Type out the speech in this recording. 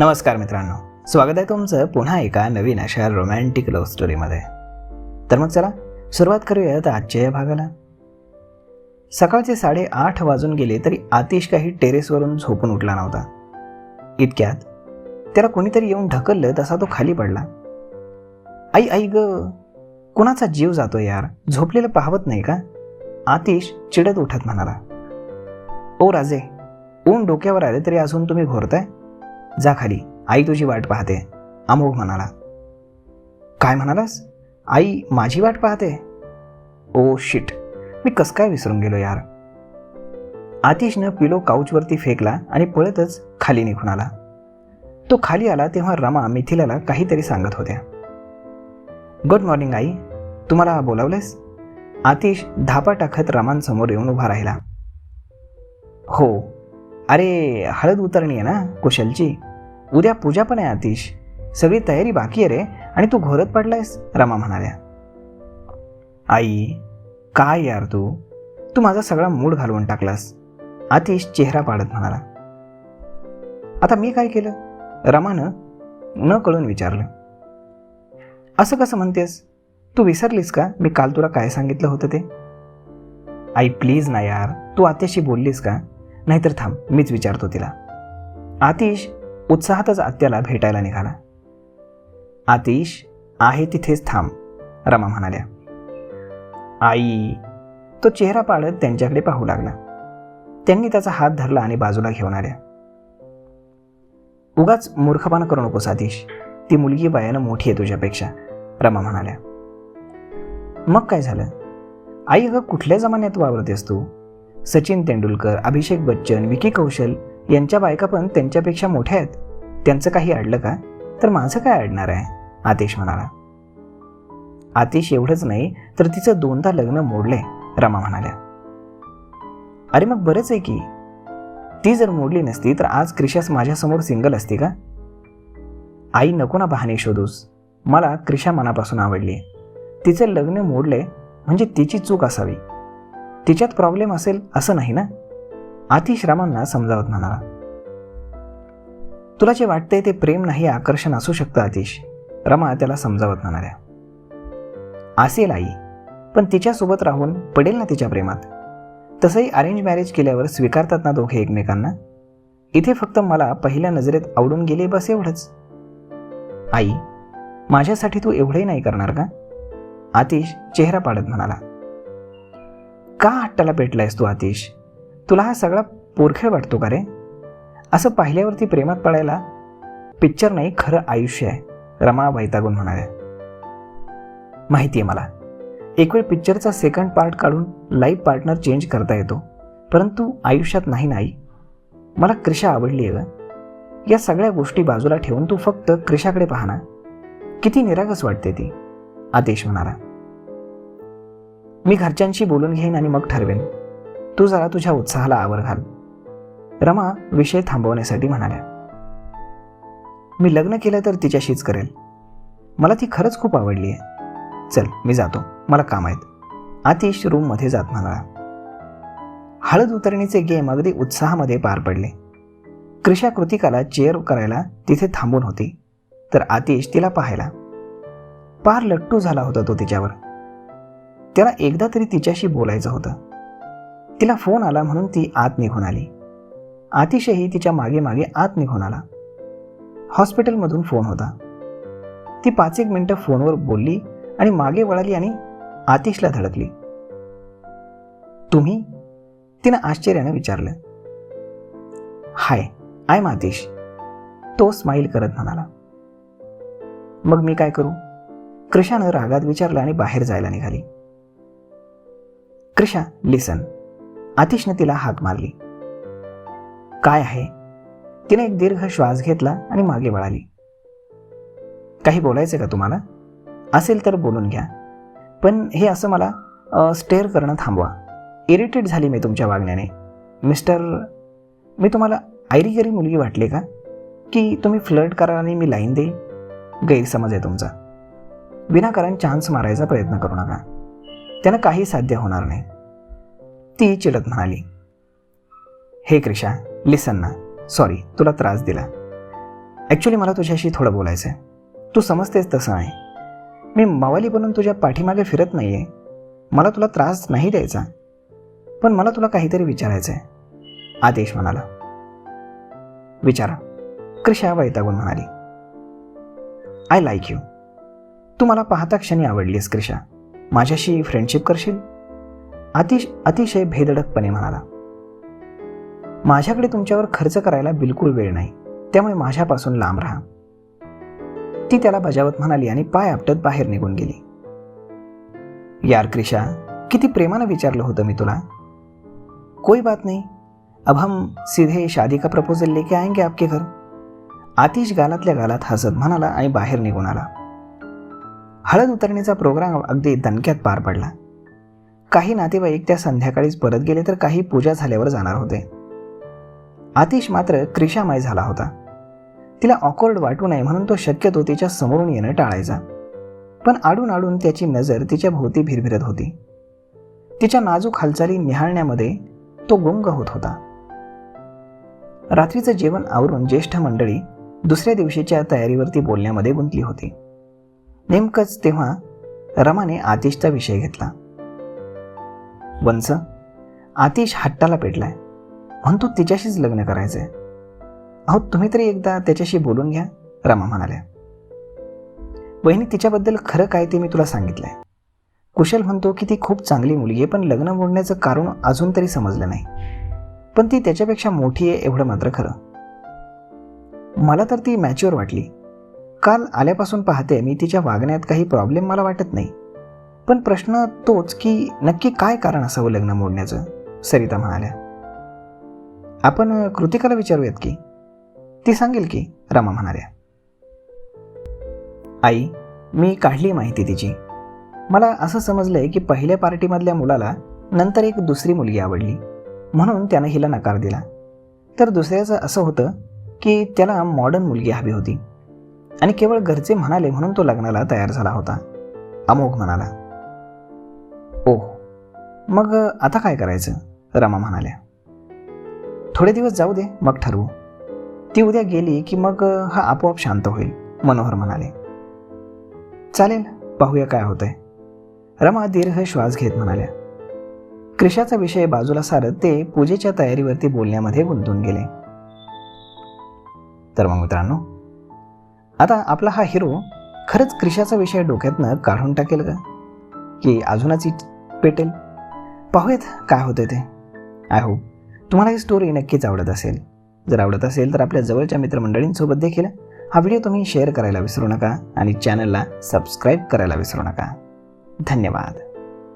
नमस्कार मित्रांनो. स्वागत आहे तुमचं पुन्हा एका नवीन अशा रोमॅन्टिक लव्ह स्टोरीमध्ये तर मग चला सुरुवात करूयात आजच्या या भागाला. सकाळचे साडेआठ वाजून गेले तरी आतिश काही टेरेसवरून झोपून उठला नव्हता. इतक्यात त्याला कोणीतरी येऊन ढकललं तसा तो खाली पडला. आई आई ग कुणाचा जीव जातो यार? झोपलेलं पाहवत नाही का? आतिश चिडत उठत म्हणाला. ओ राजे ऊन डोक्यावर आले तरी अजून तुम्ही घोरताय? जा खाली. आई तुझी वाट पाहते. अमोघ म्हणाला. काय म्हणालास? आई माझी वाट पाहते. ओ शिट मी कस काय विसरून गेलो यार? आतिशनं पिलो काउचवरती फेकला आणि पळतच खाली निघून आला. तो खाली आला तेव्हा रमा मिथिलाला काहीतरी सांगत होत्या. गुड मॉर्निंग आई. तुम्हाला बोलावलेस आतिश धापा टाकत रमांसमोर येऊन उभा राहिला. हो अरे हळद उतरणी आहे ना कुशलची. उद्या पूजा पण आहे आतिश. सगळी तयारी बाकी आहे रे. आणि तू घोरत पडलायस रमा म्हणाल्या. आई काय यार तू? तू माझा सगळा मूड घालवून टाकलास. आतिश चेहरा पाडत म्हणाला. आता मी काय केलं? रमानं न कळून विचारलं. असं कसं म्हणतेस? तू विसरलीस का? मी काल तुला काय सांगितलं होतं ते? आई प्लीज ना यार. तू आत्याशी बोललीस का? नाहीतर थांब मीच विचारतो तिला. आतिश उत्साहातच आत्याला भेटायला निघाला. आतिश आहे तिथेच थांब रमा म्हणाल्या. आई तो चेहरा पाडत त्यांच्याकडे पाहू लागला. त्यांनी त्याचा हात धरला आणि बाजूला घेऊन आल्या. उगाच मूर्खपणा करू नकोस आतिश. ती मुलगी वयानं मोठी आहे तुझ्यापेक्षा रमा म्हणाल्या. मग काय झालं? आई अगं कुठल्या जमान्यात वावरतेस तू? सचिन तेंडुलकर अभिषेक बच्चन विकी कौशल यांच्या बायका पण त्यांच्यापेक्षा मोठ्या आहेत. त्यांचं काही अडलं का? तर माझं काय अडणार आहे? आतिश म्हणाला. आतिश एवढंच नाही तर तिचं दोनदा लग्न मोडलंय रमा म्हणाल्या. अरे मग बरंच आहे की. ती जर मोडली नसती तर आज क्रिशास माझ्यासमोर सिंगल असती का? आई नको ना बहाणे शोधूस. मला क्रिशा मनापासून आवडली. तिचं लग्न मोडलंय म्हणजे तिची चूक असावी. तिच्यात प्रॉब्लेम असेल असं नाही ना? आतिश रामांना समजावत म्हणाला तुला जे वाटतंय ते प्रेम नाही आकर्षण असू शकतं आतिश. रमा त्याला समजावत म्हणाल्या असेल आई पण तिच्यासोबत राहून पडेल ना तिच्या प्रेमात? तसंही अरेंज मॅरेज केल्यावर स्वीकारतात ना दोघे एकमेकांना? इथे फक्त मला पहिल्या नजरेत आवडून गेले बस एवढंच. आई माझ्यासाठी तू एवढंही नाही करणार का? आतिश चेहरा पाडत म्हणाला. का हट्टाला पेटलायस तू आतिश? तुला हा सगळा पोरखेळ वाटतो का रे? असं पाहिल्यावरती प्रेमात पडायला पिक्चर नाही खरं आयुष्य आहे रमा वैतागून म्हणाल्या माहिती आहे मला एक वेळ पिक्चरचा सेकंड पार्ट काढून लाईफ पार्टनर चेंज करता येतो परंतु आयुष्यात नाही नाही मला क्रिशा आवडली आहे या सगळ्या गोष्टी बाजूला ठेवून तू फक्त क्रिशाकडे पाहना किती निरागस वाटते ती आदेश म्हणाला. मी घरच्यांशी बोलून घेईन आणि मग ठरवेन. तू जरा तुझ्या उत्साहाला आवर घाल. रमा विषय थांबवण्यासाठी म्हणाल्या मी लग्न केलं तर तिच्याशीच करेल. मला ती खरंच खूप आवडली आहे. चल मी जातो. मला काम आहेत. आतिश रूममध्ये जात म्हणाला. हळद उतरणीचे गेम अगदी उत्साहामध्ये पार पडले. क्रिशा कृतिकाला चेअर करायला तिथे थांबून होती तर आतिश तिला पाहायला. पार लट्टू झाला होता तो तिच्यावर. त्याला एकदा तरी तिच्याशी बोलायचं होतं. तिला फोन आला म्हणून ती आत निघून आली. आतिशही तिच्यामागे मागे आत निघून आला. हॉस्पिटलमधून फोन होता. ती पाच एक मिनिटं फोनवर बोलली आणि मागे वळाली आणि आतिशला धडकली. तुम्ही? तिनं आश्चर्यानं विचारलं. Hi I Atish. तो स्माईल करत म्हणाला. मग मी काय करू? कृषानं रागात विचारलं आणि बाहेर जायला निघाली. कृषा लिसन आतिशने तिला हाक मारली. काय आहे? तिने एक दीर्घ श्वास घेतला आणि मागे वळाली. काही बोलायचं का तुम्हाला? असेल तर बोलून घ्या. पण हे असं मला स्टेअर करणं थांबवा. इरिटेट झाली मी तुमच्या वागण्याने. मिस्टर मी तुम्हाला आयरीगरी मुलगी वाटली का? की तुम्ही फ्लर्ट करा आणि मी लाईन देईल गैरसमज आहे तुमचा. विनाकारण चान्स मारायचा प्रयत्न करू नका. त्यानं काही साध्य होणार नाही. ती चिडत म्हणाली हे क्रिशा लिसन ना. सॉरी तुला त्रास दिला. ॲक्च्युली मला तुझ्याशी थोडं बोलायचं आहे तू समजतेस तसं आहे मी मावाली बनून तुझ्या पाठीमागे फिरत नाही आहे मला तुला त्रास नाही द्यायचा. पण मला तुला काहीतरी विचारायचं आहे आदेश म्हणाला. विचारा. क्रिशा वैतागून म्हणाली आय लाईक यू तू मला पाहता क्षणी आवडलीस क्रिशा. माझ्याशी फ्रेंडशिप करशील? अतिश अतिशय भेदडकपणे म्हणाला. माझ्याकडे तुमच्यावर खर्च करायला बिलकुल वेळ नाही. त्यामुळे माझ्यापासून लांब राहा. ती त्याला बजावत म्हणाली आणि पाय आपटत बाहेर निघून गेली. यार क्रिशा किती प्रेमानं विचारलं होतं मी तुला. कोई बात नहीं. अब हम सीधे शादी का प्रपोजल लेके आएंगे आपके घर. आतिश गालातल्या गालात हसत म्हणाला आणि बाहेर निघून आला. हळद उतरण्याचा प्रोग्राम अगदी दणक्यात पार पडला. काही नातेवाईक त्या संध्याकाळीच परत गेले तर काही पूजा झाल्यावर जाणार होते. आतिश मात्र क्रिशामय झाला होता. तिला ऑकवर्ड वाटू नये म्हणून तो शक्यतो तिच्या समोरून येणं टाळायचा. पण आडून आडून त्याची नजर तिच्या भोवती भिरभिरत होती. तिच्या नाजूक हालचाली निहाळण्यामध्ये तो गुंग होत होता. रात्रीचं जेवण आवरून ज्येष्ठ मंडळी दुसऱ्या दिवशीच्या तयारीवरती बोलण्यामध्ये गुंतली होती. नेमकंच तेव्हा रमाने आतिशचा विषय घेतला. वंस आतिश हट्टाला पेटलाय. म्हणतो तिच्याशीच लग्न करायचंय. अहो तुम्ही तरी एकदा त्याच्याशी बोलून घ्या रमा म्हणाल्या. बहिणी तिच्याबद्दल खरं काय ते मी तुला सांगितलंय. कुशल म्हणतो की ती खूप चांगली मुलगी आहे पण लग्न मोडण्याचं कारण अजून तरी समजलं नाही. पण ती त्याच्यापेक्षा मोठी आहे एवढं मात्र खरं. मला तर ती मॅच्युअर वाटली. काल आल्यापासून पाहते मी तिच्या वागण्यात काही प्रॉब्लेम मला वाटत नाही. पण प्रश्न तोच की नक्की काय कारण असावं लग्न मोडण्याचं? सरिता म्हणाल्या. आपण कृतिकाला विचारूयात की? ती सांगेल की रमा म्हणाल्या. आई मी काढली माहिती तिची. मला असं समजलंय की पहिल्या पार्टीमधल्या मुलाला नंतर एक दुसरी मुलगी आवडली. म्हणून त्यानं हिला नकार दिला. तर दुसऱ्याचं असं होतं की त्याला मॉडर्न मुलगी हवी होती. आणि केवळ घरचे म्हणाले म्हणून तो लग्नाला तयार झाला होता. अमोघ म्हणाला ओह मग आता काय करायचं? रमा म्हणाल्या थोडे दिवस जाऊ दे मग ठरवू. ती उद्या गेली की मग हा आपोआप शांत होईल मनोहर म्हणाले. चालेल पाहूया काय होतंय. रमा दीर्घ श्वास घेत म्हणाल्या क्रिशाचा विषय बाजूला सारत ते पूजेच्या तयारीवरती बोलण्यामध्ये गुंतून गेले. तर मग मित्रांनो आता आपला हा हिरो खरंच क्रिशाचा विषय डोक्यातनं काढून टाकेल का? की अजूनच पेटेल? पाहूयात काय होतं ते. आय होप तुम्हाला ही स्टोरी नक्कीच आवडत असेल. जर आवडत असेल तर आपल्या जवळच्या मित्रमंडळींसोबत देखील हा व्हिडिओ तुम्ही शेअर करायला विसरू नका आणि चॅनलला सबस्क्राईब करायला विसरू नका. धन्यवाद.